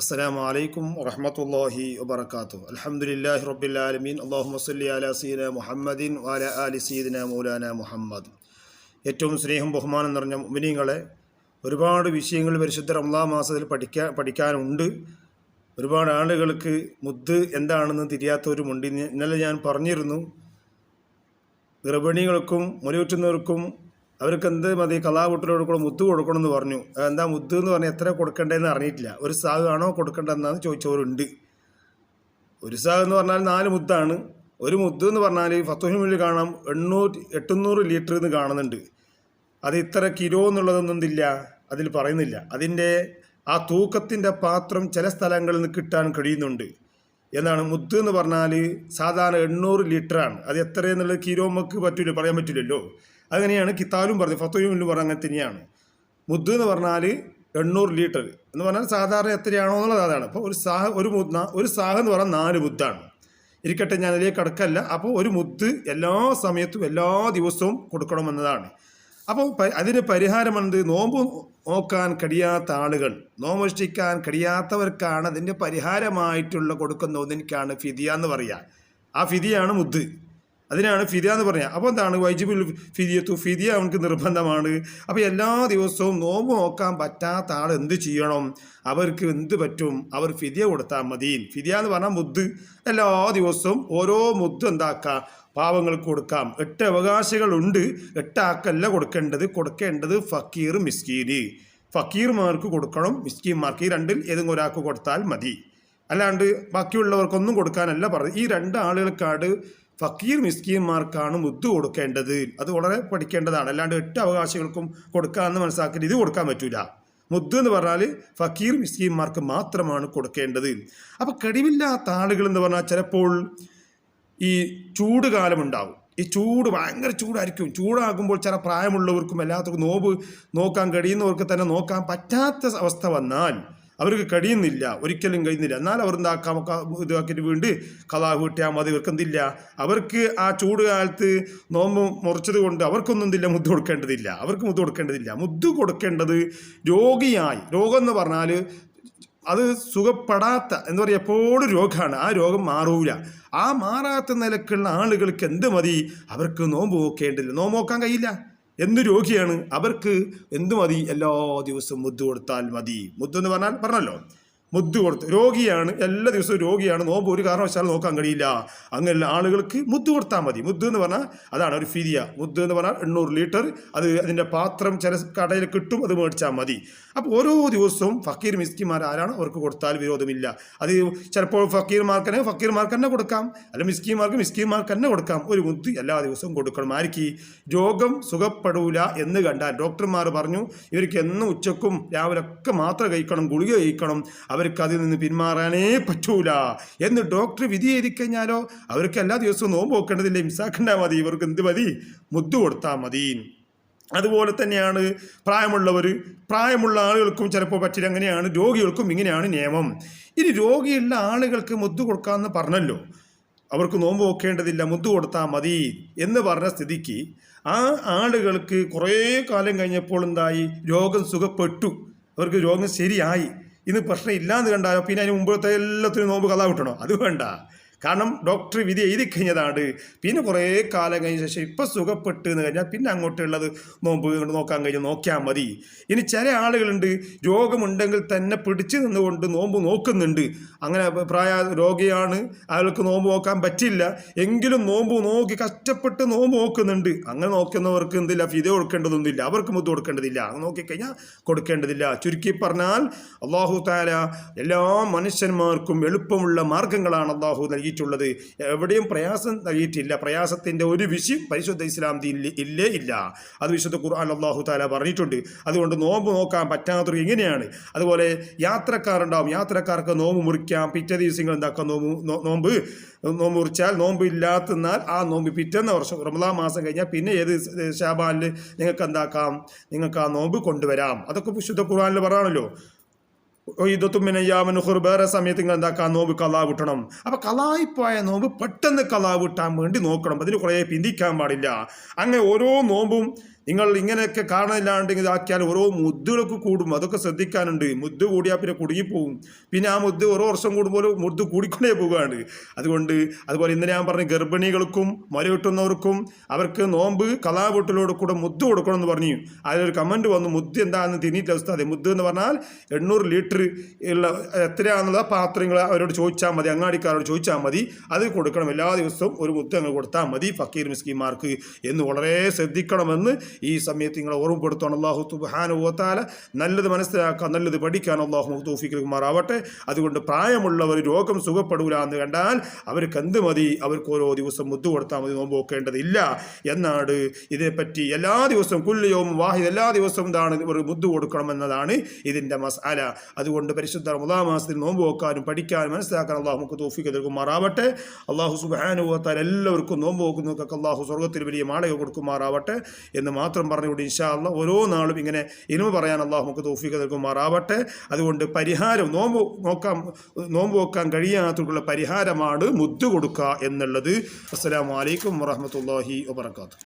അസ്സാം വലൈക്കും വറഹമത്തല്ലാഹി വബർക്കാത്തു അലഹമുല്ലാഹി റബ്ബിലാലമീൻ അള്ളാഹു സല്ലി അല സീന മുഹമ്മദിൻ വാല അലി സീദിന മൗലാന മുഹമ്മദ്. ഏറ്റവും സ്നേഹം ബഹുമാനം നിറഞ്ഞ മുമിനിങ്ങളെ ഒരുപാട് വിഷയങ്ങൾ പരിശുദ്ധ റംലാ മാസത്തിൽ പഠിക്കാൻ പഠിക്കാനുണ്ട്. ഒരുപാട് ആളുകൾക്ക് മുദ് എന്താണെന്ന് തിരിയാത്തവരുമുണ്ട്. ഇന്നലെ ഞാൻ പറഞ്ഞിരുന്നു ഗർഭിണികൾക്കും മുലയൂറ്റുന്നവർക്കും അവർക്ക് എന്ത് മതി? കലാകുട്ടിലോട് കൂടെ മുത്ത് കൊടുക്കണമെന്ന് പറഞ്ഞു. എന്താ മുത്ത് എന്ന് പറഞ്ഞാൽ എത്ര കൊടുക്കേണ്ടതെന്ന് അറിഞ്ഞിട്ടില്ല. ഒരു സാഗ് ആണോ കൊടുക്കേണ്ടതെന്നാണ് ചോദിച്ചവരുണ്ട്. ഒരു സാഹ് എന്ന് പറഞ്ഞാൽ നാല് മുത്താണ്. ഒരു മുത്ത് എന്ന് പറഞ്ഞാൽ ഫത്തുഹിന് മുന്നിൽ കാണാം എണ്ണൂറ്റി എട്ടുന്നൂറ് ലിറ്റർ എന്ന് കാണുന്നുണ്ട്. അത് ഇത്ര കിലോ എന്നുള്ളതൊന്നും ഇല്ല അതിൽ പറയുന്നില്ല. അതിന്റെ ആ തൂക്കത്തിന്റെ പാത്രം ചില സ്ഥലങ്ങളിൽ നിന്ന് കിട്ടാൻ കഴിയുന്നുണ്ട്. എന്നാണ് മുത്ത് എന്ന് പറഞ്ഞാൽ സാധാരണ എണ്ണൂറ് ലിറ്ററാണ് അത് എത്രയെന്നുള്ളത് കിലോ നമുക്ക് പറ്റില്ല പറയാൻ പറ്റില്ലല്ലോ. അങ്ങനെയാണ് കിത്താലും പറഞ്ഞത് ഫത്തോയും പറഞ്ഞ അങ്ങനെ തന്നെയാണ് മുദ്ദ് എന്ന് പറഞ്ഞാൽ എണ്ണൂറ് ലിറ്റർ എന്ന് പറഞ്ഞാൽ സാധാരണ എത്രയാണോ എന്നുള്ളത് അതാണ്. അപ്പോൾ ഒരു സാഹ ഒരു മുദ്ന ഒരു സാഹ എന്ന് പറഞ്ഞാൽ നാല് മുദ്ദാണ്. ഇരിക്കട്ടെ ഞാൻ അതിലേക്ക് കടക്കല്ല. അപ്പോൾ ഒരു മുദ്ദ് എല്ലാ സമയത്തും എല്ലാ ദിവസവും കൊടുക്കണമെന്നതാണ്. അപ്പോൾ അതിന് പരിഹാരം എന്ത് നോമ്പ് നോക്കാൻ കഴിയാത്ത ആളുകൾ നോമനുഷ്ഠിക്കാൻ കഴിയാത്തവർക്കാണ് അതിന്റെ പരിഹാരമായിട്ടുള്ള കൊടുക്കുന്ന ഒന്നിനാണ് ഫിദിയ എന്ന് പറയുക ആ ഫിദിയാണ് മുദ്ദ് അതിനാണ് ഫിദിയ എന്ന് പറയുക അപ്പോൾ എന്താണ്? വൈജിബുൽ ഫിദിയത്തു ഫിദിയ അവനക്ക് നിർബന്ധമാണ്. അപ്പോൾ എല്ലാ ദിവസവും നോമ്പ് നോക്കാൻ പറ്റാത്ത ആൾ എന്ത് ചെയ്യണം? അവർക്ക് എന്ത് പറ്റും? അവർ ഫിദിയ കൊടുത്താൽ മതി. ഫിദിയ എന്ന് പറഞ്ഞാൽ മുദ്ദ് എല്ലാ ദിവസവും ഓരോ മുദ്ദ് എന്താക്കുക? പാവങ്ങൾക്ക് കൊടുക്കാം. എട്ട് അവകാശികളുണ്ട് എട്ടാക്കല്ല കൊടുക്കേണ്ടത്. കൊടുക്കേണ്ടത് ഫക്കീർ മിസ്കീന്. ഫക്കീർമാർക്ക് കൊടുക്കണം മിസ്കീന്മാർക്ക് ഈ രണ്ടിൽ ഏതെങ്കിലും ഒരാൾക്ക് കൊടുത്താൽ മതി. അല്ലാണ്ട് ബാക്കിയുള്ളവർക്കൊന്നും കൊടുക്കാനല്ല പറഞ്ഞത്. ഈ രണ്ട് ആളുകൾക്കാണ് ഫക്കീർ മിസ്കീന്മാർക്കാണ് മുത്ത് കൊടുക്കേണ്ടത്. അത് വളരെ പഠിക്കേണ്ടതാണ്. അല്ലാണ്ട് എട്ട് അവകാശികൾക്കും കൊടുക്കാമെന്ന് മനസ്സിലാക്കിയിട്ട് ഇത് കൊടുക്കാൻ പറ്റൂല. മുദ്ദ് എന്ന് പറഞ്ഞാൽ ഫക്കീർ മിസ്കീന്മാർക്ക് മാത്രമാണ് കൊടുക്കേണ്ടത്. അപ്പോൾ കഴിവില്ലാത്ത ആളുകൾ എന്ന് പറഞ്ഞാൽ ചിലപ്പോൾ ഈ ചൂട് കാലമുണ്ടാവും ഈ ചൂട് ഭയങ്കര ചൂടായിരിക്കും. ചൂടാകുമ്പോൾ ചില പ്രായമുള്ളവർക്കും എല്ലാത്തവർക്കും നോമ്പ് നോക്കാൻ കഴിയുന്നവർക്ക് തന്നെ നോക്കാൻ പറ്റാത്ത അവസ്ഥ വന്നാൽ അവർക്ക് കഴിയുന്നില്ല. ഒരിക്കലും കഴിയുന്നില്ല. എന്നാൽ അവർ എന്താക്കാം ഇതാക്കിയിട്ട് വീണ്ട് കഥാ വീട്ടിയാൽ മതി ഇവർക്ക് എന്തില്ല? അവർക്ക് ആ ചൂട് കാലത്ത് നോമ്പ് മുറിച്ചത് കൊണ്ട് അവർക്കൊന്നും എന്തില്ല? മുദ്ദ കൊടുക്കേണ്ടതില്ല. അവർക്ക് മുദ്ദ കൊടുക്കേണ്ടതില്ല. മുദ്ദ കൊടുക്കേണ്ടത് രോഗിയായി. രോഗം എന്ന് പറഞ്ഞാൽ അത് സുഖപ്പെടാത്ത എന്ന് പറയുക എപ്പോഴും രോഗമാണ് ആ രോഗം മാറൂല. ആ മാറാത്ത നിലക്കുള്ള ആളുകൾക്ക് എന്ത് മതി? അവർക്ക് നോമ്പ് നോക്കേണ്ടതില്ല നോമ്പ് നോക്കാൻ കഴിയില്ല. എന്ത് രോഗിയാണ്? അവർക്ക് എന്ത് മതി? എല്ലാ ദിവസവും മുദ്ദ് കൊടുത്താൽ മതി. മുദ്ദ് എന്ന് പറഞ്ഞാൽ പറഞ്ഞല്ലോ. മുദ്ദ് കൊടുത്ത്. രോഗിയാണ് എല്ലാ ദിവസവും രോഗിയാണ്. നോമ്പ് ഒരു കാരണവശാലും നോക്കാൻ കഴിയില്ല. അങ്ങനെയുള്ള ആളുകൾക്ക് മുദ്ദ് കൊടുത്താൽ മതി. മുദ്ദ് എന്ന് പറഞ്ഞാൽ അതാണ് ഒരു ഫിരിയ മുദ്ദ് എന്ന് പറഞ്ഞാൽ എണ്ണൂറ് ലിറ്റർ. അത് അതിന്റെ പാത്രം ചില കടയിൽ കിട്ടും അത് മേടിച്ചാൽ മതി. അപ്പോൾ ഓരോ ദിവസവും ഫക്കീർ മിസ്കിമാർ ആരാണ് അവർക്ക് കൊടുത്താൽ വിരോധമില്ല. അത് ചിലപ്പോൾ ഫക്കീർമാർക്ക് തന്നെ ഫക്കീർമാർക്ക് തന്നെ കൊടുക്കാം. അല്ല മിസ്കിമാർക്ക് മിസ്കിമാർക്ക് തന്നെ കൊടുക്കാം. ഒരു മുദ്ദ് എല്ലാ ദിവസവും കൊടുക്കണം. ആർക്ക്? രോഗം സുഖപ്പെടൂല എന്ന് കണ്ടാൽ. ഡോക്ടർമാർ പറഞ്ഞു ഇവർക്ക് എന്നും ഉച്ചക്കും രാവിലെ ഒക്കെ മാത്രം കഴിക്കണം ഗുളിക കഴിക്കണം. അവർക്ക് അതിൽ നിന്ന് പിന്മാറാനേ പറ്റൂല. എന്ന് ഡോക്ടർ വിധി എഴുതി കഴിഞ്ഞാലോ അവർക്ക് എല്ലാ ദിവസവും നോമ്പ് നോക്കേണ്ടതില്ല. ഇംസാക്കണ്ടാ മതി ഇവർക്ക് എന്ത് മതി? മുദ്ദു കൊടുത്താൽ മതി. അതുപോലെ തന്നെയാണ് പ്രായമുള്ളവർ പ്രായമുള്ള ആളുകൾക്കും ചിലപ്പോൾ പറ്റില്ല. അങ്ങനെയാണ് രോഗികൾക്കും ഇങ്ങനെയാണ് നിയമം. ഇനി രോഗിയുള്ള ആളുകൾക്ക് മുദ്ദു കൊടുക്കാമെന്ന് പറഞ്ഞല്ലോ. അവർക്ക് നോമ്പ് നോക്കേണ്ടതില്ല മുദ്ദു കൊടുത്താൽ മതി എന്ന് പറഞ്ഞ സ്ഥിതിക്ക് ആ ആളുകൾക്ക് കുറേ കാലം കഴിഞ്ഞപ്പോൾ എന്തായി? രോഗം സുഖപ്പെട്ടു. അവർക്ക് രോഗം ശരിയായി. ഇന്ന് പ്രശ്നം ഇല്ലാന്ന് കണ്ടാലോ? പിന്നെ അതിന് മുമ്പത്തെ എല്ലാത്തിനും നോമ്പ് കഥ കിട്ടണോ? അത് വേണ്ട. കാരണം ഡോക്ടർ വിധി എഴുതി കഴിഞ്ഞതാണ്. പിന്നെ കുറേ കാലം കഴിഞ്ഞ ശേഷം ഇപ്പം സുഖപ്പെട്ട് എന്ന് കഴിഞ്ഞാൽ പിന്നെ അങ്ങോട്ടുള്ളത് നോമ്പ് കൊണ്ട് നോക്കാൻ കഴിഞ്ഞ് നോക്കിയാൽ മതി. ഇനി ചില ആളുകളുണ്ട് രോഗമുണ്ടെങ്കിൽ തന്നെ പിടിച്ചു നിന്നുകൊണ്ട് നോമ്പ് നോക്കുന്നുണ്ട്. അങ്ങനെ പ്രായ രോഗിയാണ്. അയാൾക്ക് നോമ്പ് നോക്കാൻ പറ്റില്ല. എങ്കിലും നോമ്പ് നോക്കി കഷ്ടപ്പെട്ട് നോമ്പ് നോക്കുന്നുണ്ട്. അങ്ങനെ നോക്കുന്നവർക്ക് എന്തില്ല? ഫിത കൊടുക്കേണ്ടതൊന്നുമില്ല. അവർക്ക് മുത്ത് കൊടുക്കേണ്ടതില്ല. അങ്ങനെ നോക്കിക്കഴിഞ്ഞാൽ കൊടുക്കേണ്ടതില്ല. ചുരുക്കി പറഞ്ഞാൽ അള്ളാഹു താര എല്ലാ മനുഷ്യന്മാർക്കും എളുപ്പമുള്ള മാർഗങ്ങളാണ് അള്ളാഹു നൽകിയിട്ടുള്ളത്. എവിടെയും പ്രയാസം നൽകിയിട്ടില്ല. പ്രയാസത്തിന്റെ ഒരു വിഷയം പരിശുദ്ധ ഇസ്ലാം ദീനിൽ ഇല്ലേ ഇല്ല. അത് വിശുദ്ധ ഖുർആൻ അള്ളാഹു താല പറഞ്ഞിട്ടുണ്ട്. അതുകൊണ്ട് നോമ്പ് നോക്കാൻ പറ്റാത്തവർ എങ്ങനെയാണ് അതുപോലെ യാത്രക്കാരുണ്ടാവും. യാത്രക്കാർക്ക് നോമ്പ് മുറിക്കാം. പിറ്റേ ദിവസങ്ങൾ എന്താക്കാം നോമ്പ് നോമ്പ്. നോമ്പ് മുറിച്ചാൽ നോമ്പ് ഇല്ലാത്തന്നാൽ ആ നോമ്പ് പിറ്റേന്ന വർഷം റമദാൻ മാസം കഴിഞ്ഞാൽ പിന്നെ ഏത് ഷാബാനിൽ നിങ്ങൾക്ക് എന്താക്കാം? നിങ്ങൾക്ക് ആ നോമ്പ് കൊണ്ടുവരാം. അതൊക്കെ വിശുദ്ധ ഖുർആാനിൽ പറയാണല്ലോ ഇതൊത്തുമിനയ്യാമനുഹുർ വേറെ സമയത്ത് നിങ്ങൾ എന്താക്കാം നോമ്പ് കലാ വിട്ടണം അപ്പം കലായിപ്പോയ നോമ്പ് പെട്ടെന്ന് കലാ വിട്ടാൻ വേണ്ടി നോക്കണം. അതിന് കുറെ പിന്തിക്കാൻ പാടില്ല. അങ്ങനെ ഓരോ നോമ്പും നിങ്ങൾ ഇങ്ങനെയൊക്കെ കാണാനില്ലാണ്ട് ഇതാക്കിയാൽ ഓരോ മുദ്ദുകളൊക്കെ കൂടും. അതൊക്കെ ശ്രദ്ധിക്കാനുണ്ട്. മുദ്ദ് കൂടിയാൽ പിന്നെ കുടുങ്ങിപ്പോവും. പിന്നെ ആ മുദ്ദ് ഓരോ വർഷം കൂടുമ്പോൾ മുദ്ദ് കൂടിക്കൊണ്ടേ പോവുകയാണ് അതുകൊണ്ട് അതുപോലെ ഇന്നലെ ഞാൻ പറഞ്ഞ ഗർഭിണികൾക്കും മുലയൂട്ടുന്നവർക്കും അവർക്ക് നോമ്പ് കലാവീട്ടിലോട് കൂടെ മുദ്ദ് കൊടുക്കണം എന്ന് പറഞ്ഞു. അതിലൊരു കമന്റ് വന്നു. മുദ്ദ് എന്താണെന്ന് തിന്നിട്ട് അവസ്ഥ അതെ മുദ്ദ് എന്ന് പറഞ്ഞാൽ എണ്ണൂറ് ലിറ്റർ ഉള്ള എത്രയാണെന്നുള്ള പാത്രങ്ങൾ അവരോട് ചോദിച്ചാൽ മതി. അങ്ങാടിക്കാരോട് ചോദിച്ചാൽ മതി. അത് കൊടുക്കണം. എല്ലാ ദിവസവും ഒരു മുദ്ദ് അങ്ങ് കൊടുത്താൽ മതി. ഫക്കീർ മിസ്കിമാർക്ക് എന്ന് വളരെ ശ്രദ്ധിക്കണമെന്ന് ഈ സമയത്ത് നിങ്ങളെ ഓർമ്മപ്പെടുത്തണം അള്ളാഹു സുബാനുവത്താല നല്ലത് മനസ്സിലാക്കാൻ നല്ലത് പഠിക്കാൻ അള്ളാഹു തൂഫിക്കുമാറാവട്ടെ അതുകൊണ്ട് പ്രായമുള്ളവർ രോഗം സുഖപ്പെടൂല എന്ന് കണ്ടാൽ അവർക്ക് എന്ത് മതി? അവർക്ക് ഓരോ ദിവസം മുദ്ദു കൊടുത്താൽ മതി നോമ്പ് വെക്കേണ്ടതില്ല. എന്നാണ് ഇതേപ്പറ്റി എല്ലാ ദിവസവും കുല്യവും വാഹിദ് എല്ലാ ദിവസവും ഇതാണ് ഒരു മുദ്ദു കൊടുക്കണം എന്നതാണ് ഇതിന്റെ മസാല. അതുകൊണ്ട് പരിശുദ്ധ മുതാം മാസത്തിൽ നോമ്പ് നോക്കാനും പഠിക്കാനും മനസ്സിലാക്കാൻ അള്ളാഹു നമുക്ക് തോഫിക്ക് നൽകുമാറാവട്ടെ. അള്ളാഹു സുബാനുവത്താൽ എല്ലാവർക്കും നോമ്പ് നോക്കുന്നവർക്കൊക്കെ അള്ളാഹു സ്വർഗത്തിൽ വലിയ മാളക കൊടുക്കുമാറാവട്ടെ എന്ന് മാത്രം പറഞ്ഞുകൊണ്ട് ഇൻഷാ അല്ല ഓരോ നാളും ഇങ്ങനെ ഇനിമ പറയാൻ അള്ളാഹു നമുക്ക് തോഫിക്ക് നൽകുമാറാവട്ടെ. അതുകൊണ്ട് പരിഹാരം നോമ്പ് നോക്കാൻ നോമ്പ് വെക്കാൻ കഴിയാത്തവർക്കുള്ള പരിഹാരമാണ് മുദ്ദ് കൊടുക്കുക എന്നുള്ളത്. അസ്സലാമു അലൈക്കും വറഹമത്തല്ലാഹി വബർക്കാത്തു